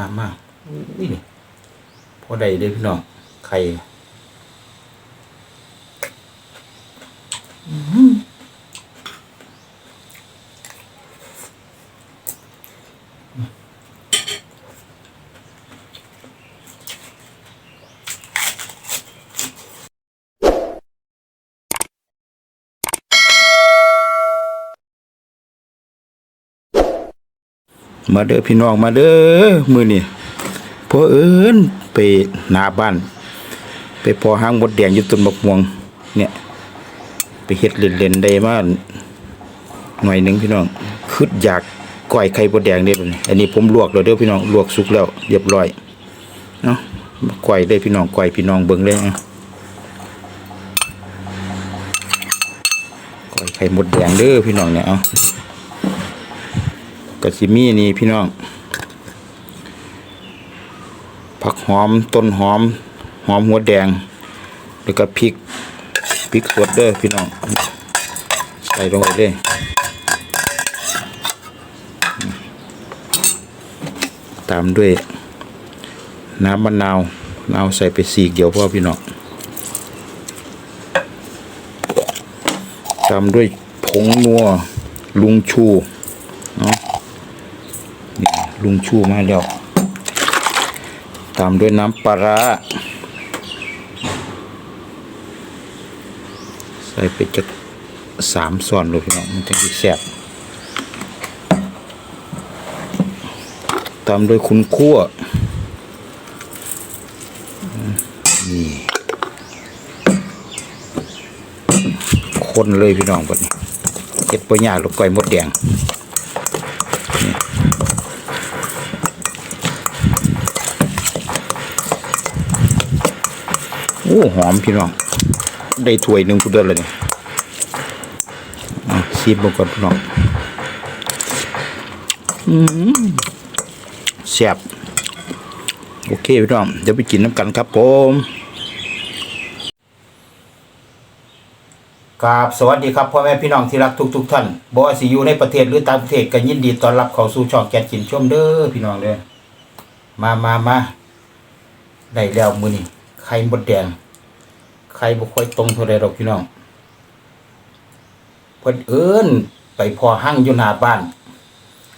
มามากนี่พอได้เด้พี่น้องไข่ มาเด้อพี่น้องมาเด้อมือนี่พอเอิญไปหนาบ้าน ไปพอห้างมดแดงอยู่ต้นมะม่วง เนี่ย ไปเฮ็ดเล่นๆได้มาหน่อยหนึ่งพี่น้องคืดอยากก้อยไข่มดแดงเด้บัดนี้อันนี้ผมลวกแล้วเด้อพี่น้องลวกสุกแล้วเรียบร้อยเนาะก้อยได้พี่น้องก้อยพี่น้องเบิ่งเลยนะก้อยไข่มดแดงเด้อพี่น้องเนี่ยเอา กะสิมีนี่พี่น้อง ผักหอมต้นหอม หอมหัวแดง แล้วก็พริกพริกสดเด้อพี่น้อง ใส่ลงไปเลยตามด้วย น้ำมะนาวมะนาวใส่ไปสี่เกี่ยวพ่อพี่น้องตามด้วยผงนัวลุงชู ลุงชูมาแล้วตามด้วยน้ำปลาร้าใส่ไปจักสามส่วนเลยพี่น้องมันจะดีแซ่บตามด้วยคุณคั่วนี่คนเลยพี่น้องบัดนี้เก็บปัญญาลูกก้อยมดแดง โอ้หอมพี่น้อง ได้ถ้วยหนึ่งกูเดินเลยเนี่ยอะซีบลงก่อนพี่น้องอืมแซ่บโอเคพี่น้อง เดี๋ยวไปกินน้ำกันครับผมกราบสวัสดีครับพ่อแม่พี่น้องที่รักทุกทุกๆท่านบอสิอยู่ในประเทศหรือต่างประเทศก็ยินดีต้อนรับเข้าสู่ช่องแกนกินชมเด้อพี่น้องเด้อมามามาได้แล้วมือนี่ ไข่มดแดงใครบ่ค่อยตรงเท่าไรหรอกพี่น้องเพิ่นเอิ้นไปพอหั่งอยู่หน้าบ้าน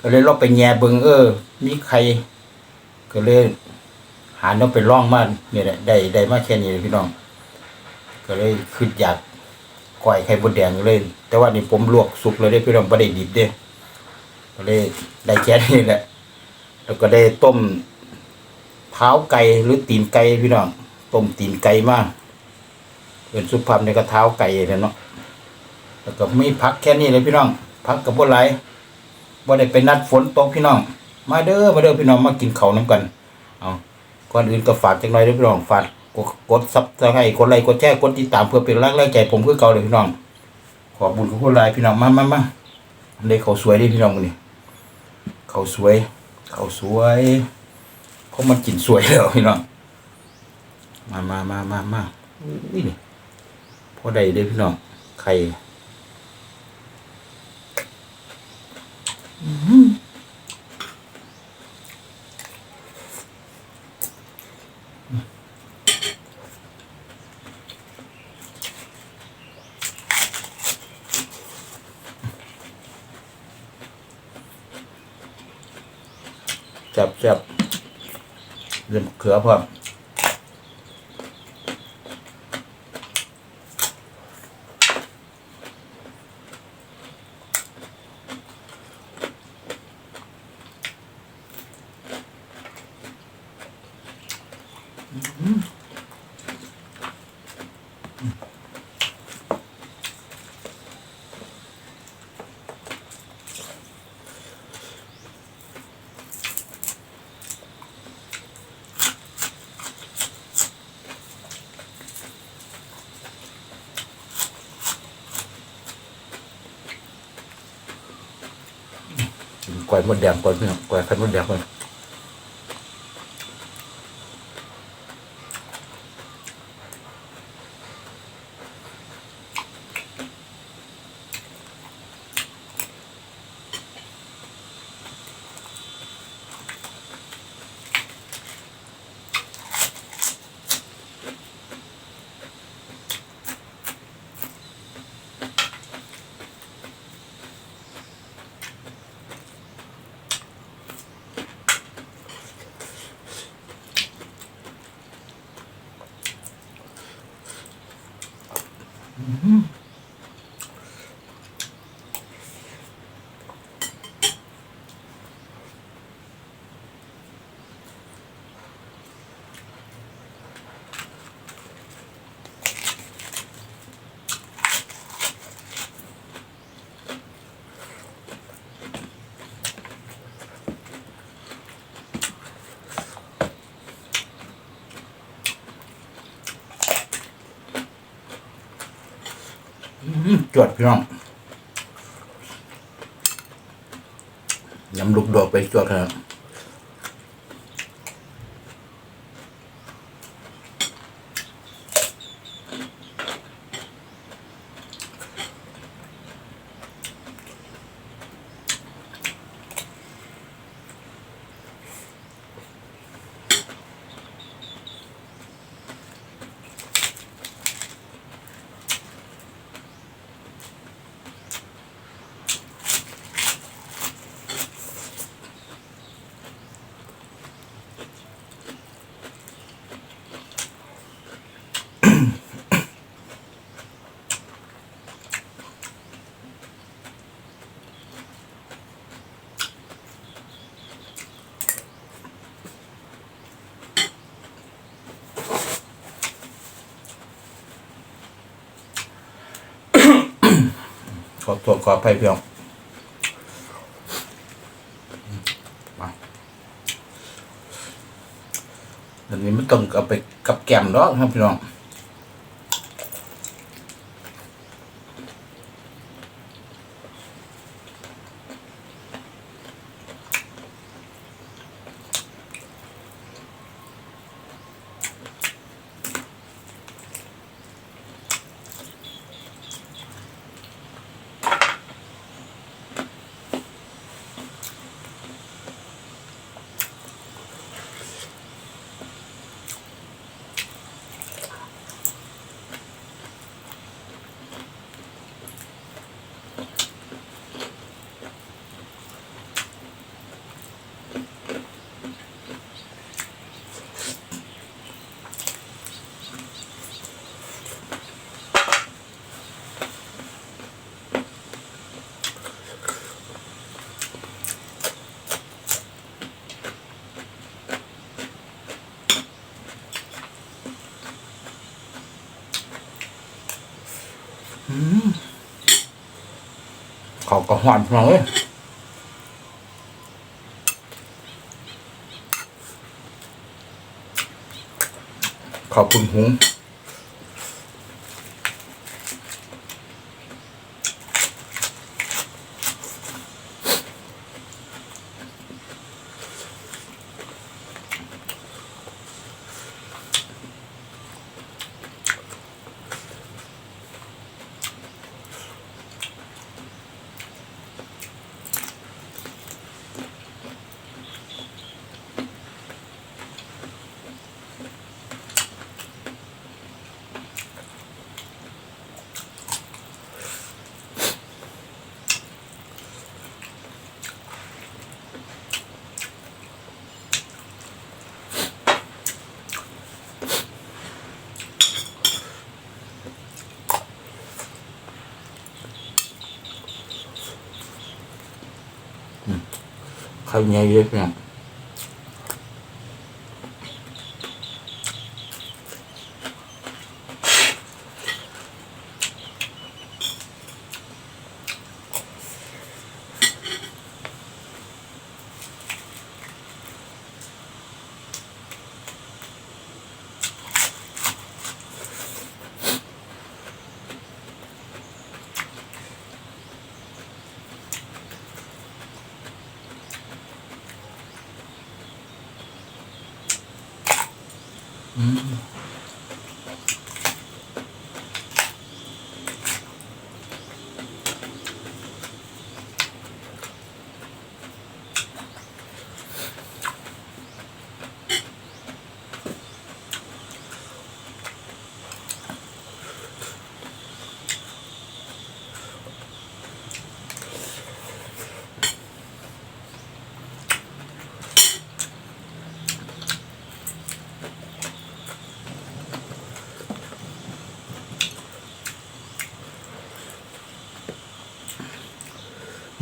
ก็เลยเราไปแย่เบิงเออ มีใครก็เลยหาเนาไปล่องมาเนี่ยแหละได้ได้มาแค่นี้เลยพี่น้อง ก็เลยคิดอยากก้อยไข่บดแดงเลย แต่ว่านี่ผมลวกสุกเลยได้พี่น้องบ่ได้ดิบเด้ก็เลยได้แค่นี้แหละ แล้วก็ได้ต้มเท้าไก่หรือตีนไก่พี่น้อง ต้มตีนไก่มาเป็นสุภาพในกระเท้าไก่เลยเนาะแล้วก็ไมีพักแค่นี้เลยพี่น้อง พักกับบ่หลายบ่ได้ไปนัดฝนตกพี่น้อง มาเด้อมาเด้อพี่น้องมากินเขาน้ำกันเอาก่อนอื่นก็ฝากจังหน่อยเด้อพี่น้องฝากกดกดซับสไครต์กดไลค์กดแชร์กดติดตามเพื่อเป็นแรงแรงใจผมคือเก่าเลยพี่น้อง ขอบุญขอบคุณลายพี่น้องมามามาได้ข้าสวยด้พี่น้องนี้ข้าสวย เขาสวยเขามากินสวยแล้วพี่น้อง มามามามามานี่พอได้เด้พี่น้องไข่จับจับเริ่มเขือพร้อม กวยมดแดงก่อนพี่น้องกวยไข่มดแดงก่อน จวดพี่น้องยำลูกดอกไปจวดครับ ขอตัวขอไปเพียงเดี๋ยวนนี้ไม่ต้องเอาไปกับแกมหรอกครับพี่น้อง ก็หวานพี่น้องเลยขอบคุณหุง ข้าวเหนี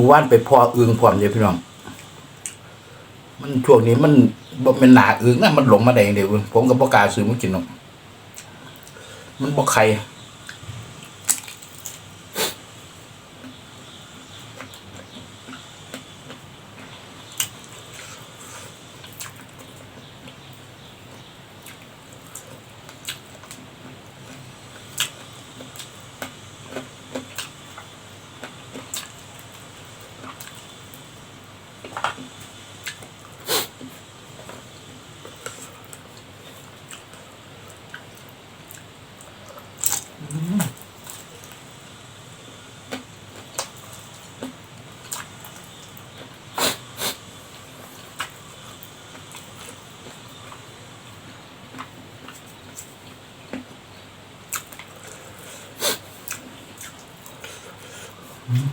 ยวเยอะพี่น้อว่านไปพออึงพร้อมเด้พี่น้อง มันช่วงนี้มันบ่เป็นหนาอึงนะมันหลงมาแดงเดียวผมกับ่กาซื้อมากินหรอกมันบ่ไข่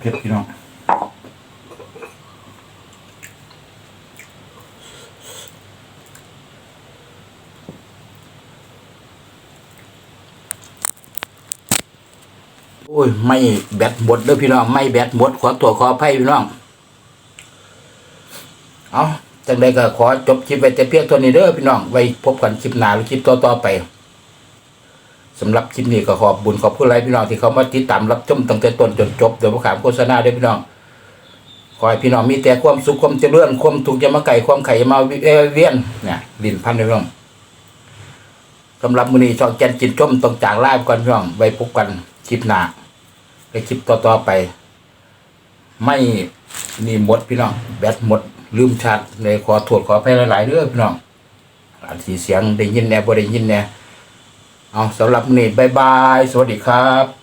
เผ็ดพี่น้องโอ้ย ไม่แบตหมดเด้อพี่น้อง ไม่แบตหมด ขอตัวขออภัยพี่น้อง เอาจังใดก็ขอจบคลิปไว้แต่เพียงเท่านี้เด้อพี่น้อง ไว้พบกันคลิปหน้าหรือคลิปต่อๆไป สำหรับคลิปนี้ก็ขอบบุญขอบคุณหลายพี่น้องที่เขามาติดตามรับชมตั้งแต่ต้นจนจบโดยประขามโฆษณาด้อพี่น้องขอให้พี่น้องมีแต่ความสุขความเจริญความทุกยามาไก่ความไข่ยามาเวียนเนี่ยลิ้นพันเด้พี่น้องสำหรับมือนี้ช่องแกนจินชมต้องจากลาไปก่อนพี่น้องไว้พบกันคลิปหน้าในคลิปต่อๆไป ไม่นี่หมดพี่น้องแบตหมดลืมชาร์จเลยขอโทษขออภัยหลายๆเรื่องพี่น้องอันสีเสียงได้ยินแน่บ่ได้ยินแน่ เอาสำหรับนี้บายบาย สวัสดีครับ